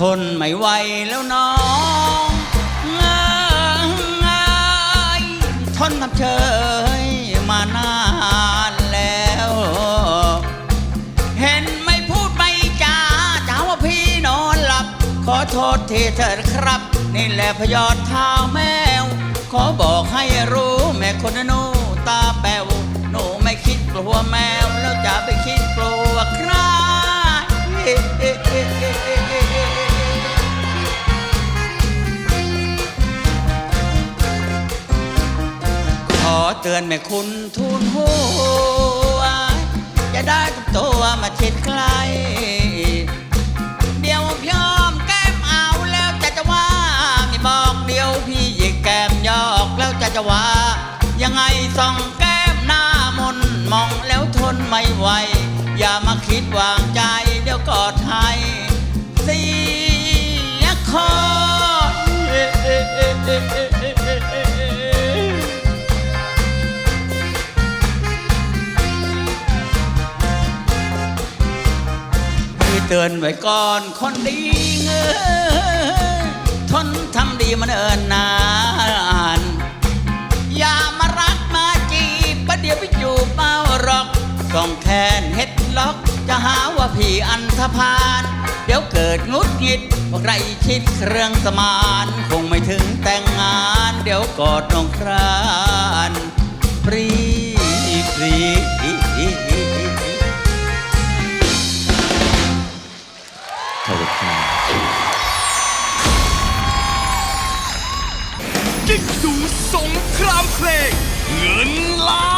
ทนไม่ไหวแล้วน้องงางายทนทำเฉยมานานแล้ว เห็นไม่พูดไม่จาถามว่าพี่นอนหลับ ขอโทษทีเถิดครับ นี่แหละพยอดเท้าแมว ขอบอกให้รู้แม่คนนู้ตาแป๋วหนูไม่คิดกลัวแมวแล้วจะไป เตือนแม่คุณทูลหัวจะได้กับตัวมาชิดใกล้เดี๋ยวพี่อมแก้มเอาแล้วจะจะว่าไม่บอกเดี๋ยวพี่หยิกแก้มยอกแล้วจะจะว่า ยังไงส่องแก้มหน้ามนมองแล้วทนไม่ไหว อย่ามาคิดวางใจเดี๋ยวกอดให้สี เตือนไว้ก่อนคนดีเงยทนทำดีมันเอินนานอย่ามารักมาจีบประเดี๋ยวไปจูบเมาหรอกส่องแขนเฮ็ดล็อก จะหาว่าพี่อันธพาลเดี๋ยวเกิดงุดหงิดว่าใครชิดเครื่องสมาน คงไม่ถึงแต่งงาน เดี๋ยวกอดน้องครานปรีปรี เพลงเงินล้าน